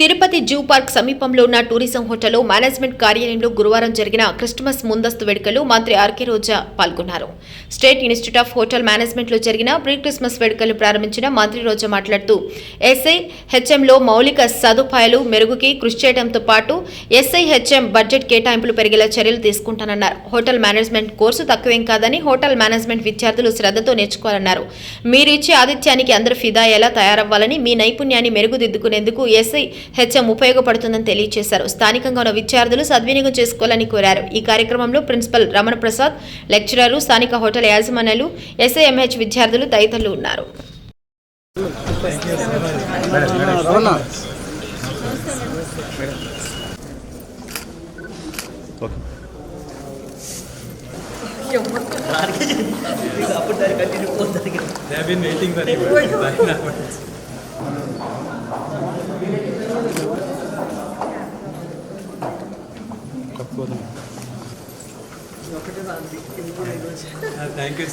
Tirupati zoo park సమీపంలో ఉన్న tourism హోటల్లో మేనేజ్మెంట్ కార్యాలయంలో గురువారం జరిగిన క్రిస్మస్ ముందస్తు వేడుకలు మంత్రి ఆర్కే రోజా పాల్గొన్నారు. స్టేట్ ఇన్స్టిట్యూట్ ఆఫ్ హోటల్ మేనేజ్మెంట్లో జరిగిన ప్రీ క్రిస్మస్ వేడుకలు ప్రారంభించిన మంత్రి రోజా మాట్లాడుతూ ఎస్ఐ హెచ్ఎంలో మౌలిక సదుపాయాలు మెరుగుకి కృషి చేయడంతో పాటు ఎస్ఐ హెచ్ఎం బడ్జెట్ కేటాయింపులు పెరిగేలా చర్యలు తీసుకుంటానన్నారు. హోటల్ మేనేజ్మెంట్ కోర్సు తక్కువేం కాదని హోటల్ మేనేజ్మెంట్ విద్యార్థులు శ్రద్ధతో నేర్చుకోవాలన్నారు. మీరు ఇచ్చే ఆతిథ్యానికి అందరూ ఫిదా ఎలా తయారవ్వాలని మీ నైపుణ్యాన్ని మెరుగుదిద్దుకునేందుకు ఎస్ఐ హెచ్ఎం ఉపయోగపడుతుందని తెలియజేశారు. స్థానికంగా ఉన్న విద్యార్థులు సద్వినియోగం చేసుకోవాలని కోరారు. ఈ కార్యక్రమంలో ప్రిన్సిపల్ రమణ ప్రసాద్ లెక్చరర్లు స్థానిక హోటల్ యాజమాన్యాలు ఎస్ఐఎంహెచ్ విద్యార్థులు తదితరులు ఉన్నారు. They have been waiting for you. But Bye now. Uh, Thank you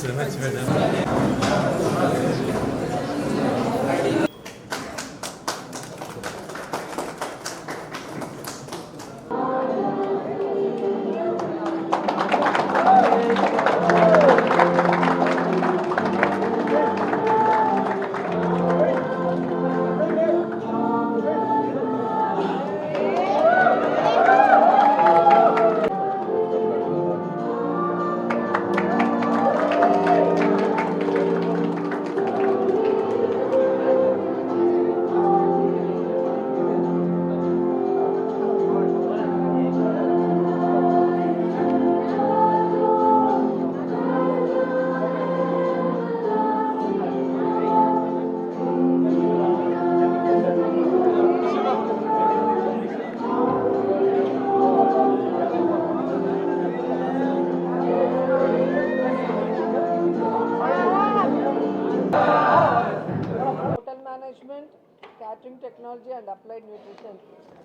catering technology and applied nutrition.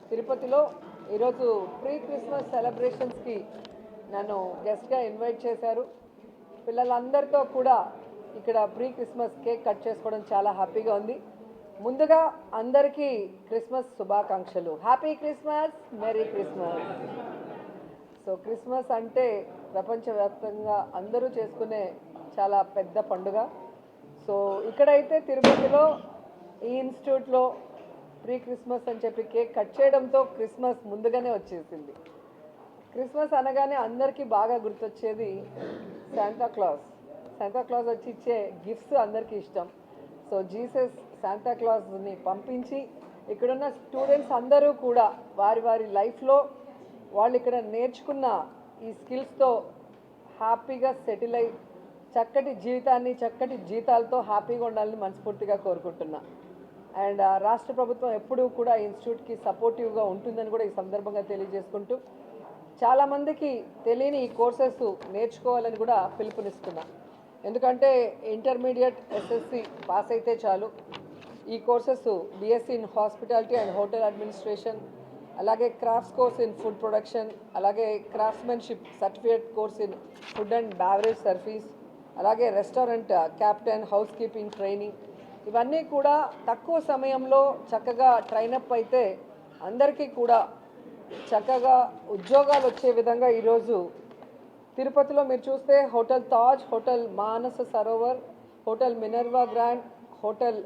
తిరుపతిలో ఈరోజు ప్రీ క్రిస్మస్ సెలబ్రేషన్స్కి నన్ను గెస్ట్గా ఇన్వైట్ చేశారు. పిల్లలందరితో కూడా ఇక్కడ ప్రీ క్రిస్మస్ కేక్ కట్ చేసుకోవడం చాలా హ్యాపీగా ఉంది. ముందుగా అందరికీ క్రిస్మస్ శుభాకాంక్షలు. Happy Christmas merry Christmas. So Christmas అంటే ప్రపంచవ్యాప్తంగా అందరూ చేసుకునే చాలా పెద్ద పండుగ. సో ఇక్కడైతే తిరుపతిలో ఈ ఇన్స్టిట్యూట్లో ప్రీ క్రిస్మస్ అని చెప్పి కేక్ కట్ చేయడంతో క్రిస్మస్ ముందుగానే వచ్చేసింది. క్రిస్మస్ అనగానే అందరికీ బాగా గుర్తొచ్చేది శాంతాక్లాస్ శాంతాక్లాస్ వచ్చి ఇచ్చే గిఫ్ట్స్ అందరికీ ఇష్టం. సో జీసస్ శాంతాక్లాస్ని పంపించి ఇక్కడున్న స్టూడెంట్స్ అందరూ కూడా వారి వారి లైఫ్లో వాళ్ళు ఇక్కడ నేర్చుకున్న ఈ స్కిల్స్తో హ్యాపీగా సెటిల్ అయి చక్కటి జీవితాన్ని చక్కటి జీతాలతో హ్యాపీగా ఉండాలని మనస్ఫూర్తిగా కోరుకుంటున్నా. అండ్ ఆ, రాష్ట్ర ప్రభుత్వం ఎప్పుడూ కూడా ఇన్స్టిట్యూట్కి సపోర్టివ్గా ఉంటుందని కూడా ఈ సందర్భంగా తెలియజేసుకుంటూ చాలామందికి తెలియని ఈ కోర్సెస్ నేర్చుకోవాలని కూడా పిలుపునిస్తున్నా. ఎందుకంటే ఇంటర్మీడియట్ ఎస్ఎస్సి పాస్ అయితే చాలు. ఈ courses BSc in hospitality and hotel administration అలాగే crafts course in food production అలాగే craftsmanship certificate course in food and beverage service అలాగే restaurant captain housekeeping training ఇవన్నీ కూడా తక్కువ సమయంలో చక్కగా ట్రైనప్ అయితే అందరికీ కూడా చక్కగా ఉద్యోగాలు వచ్చే విధంగా ఈరోజు తిరుపతిలో మీరు చూస్తే hotel Taj hotel Manasa Sarovar hotel Minerva grand hotel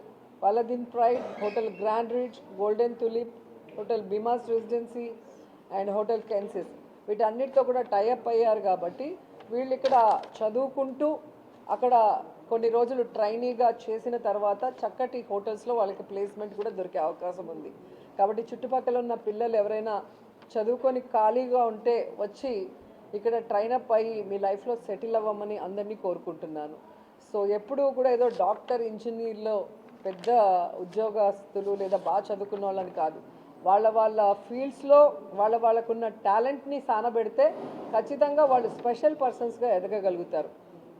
వలదిన్ pride hotel grand rich golden tulip hotel Bhimas residency and hotel Kences. వీటన్నిటితో కూడా టైఅప్ అయ్యారు కాబట్టి వీళ్ళు ఇక్కడ చదువుకుంటూ అక్కడ కొన్ని రోజులు ట్రైనీగా చేసిన తర్వాత చక్కటి హోటల్స్లో వాళ్ళకి ప్లేస్మెంట్ కూడా దొరికే అవకాశం ఉంది. కాబట్టి చుట్టుపక్కల ఉన్న పిల్లలు ఎవరైనా చదువుకొని ఖాళీగా ఉంటే వచ్చి ఇక్కడ ట్రైనప్ అయ్యి మీ లైఫ్లో సెటిల్ అవ్వమని అందరినీ కోరుకుంటున్నాను. సో ఎప్పుడూ కూడా ఏదో డాక్టర్ ఇంజనీర్లో పెద్ద ఉద్యోగస్తులు లేదా బాగా చదువుకున్న వాళ్ళని కాదు. వాళ్ళ వాళ్ళ ఫీల్డ్స్లో వాళ్ళ వాళ్ళకున్న టాలెంట్ని సానబెడితే ఖచ్చితంగా వాళ్ళు స్పెషల్ పర్సన్స్గా ఎదగగలుగుతారు.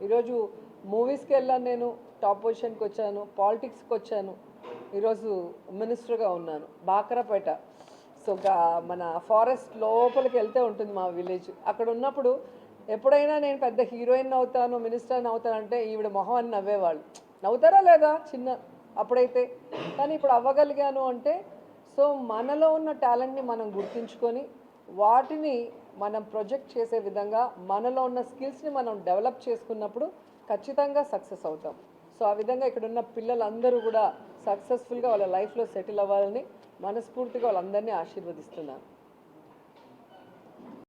ఈరోజు మూవీస్కి వెళ్ళాను నేను టాప్ పొజిషన్కి వచ్చాను పాలిటిక్స్కి వచ్చాను. ఈరోజు మినిస్టర్గా ఉన్నాను బాకరపేట. సో మన ఫారెస్ట్ లోపలికి వెళ్తే ఉంటుంది మా విలేజ్. అక్కడ ఉన్నప్పుడు ఎప్పుడైనా నేను పెద్ద హీరోయిన్ అవుతాను మినిస్టర్ అవుతాను అవుతానంటే ఈవిడ మొహం అని నవ్వేవాళ్ళు. నవ్వుతారా లేదా? చిన్న అప్పుడైతే. కానీ ఇప్పుడు అవ్వగలిగాను అంటే సో మనలో ఉన్న టాలెంట్ని మనం గుర్తించుకొని వాటిని మనం ప్రొజెక్ట్ చేసే విధంగా మనలో ఉన్న స్కిల్స్ని మనం డెవలప్ చేసుకున్నప్పుడు ఖచ్చితంగా సక్సెస్ అవుతాం. సో ఆ విధంగా ఇక్కడ ఉన్న పిల్లలందరూ కూడా సక్సెస్ఫుల్గా వాళ్ళ లైఫ్లో సెటిల్ అవ్వాలని మనస్ఫూర్తిగా వాళ్ళందరినీ ఆశీర్వదిస్తున్నాను.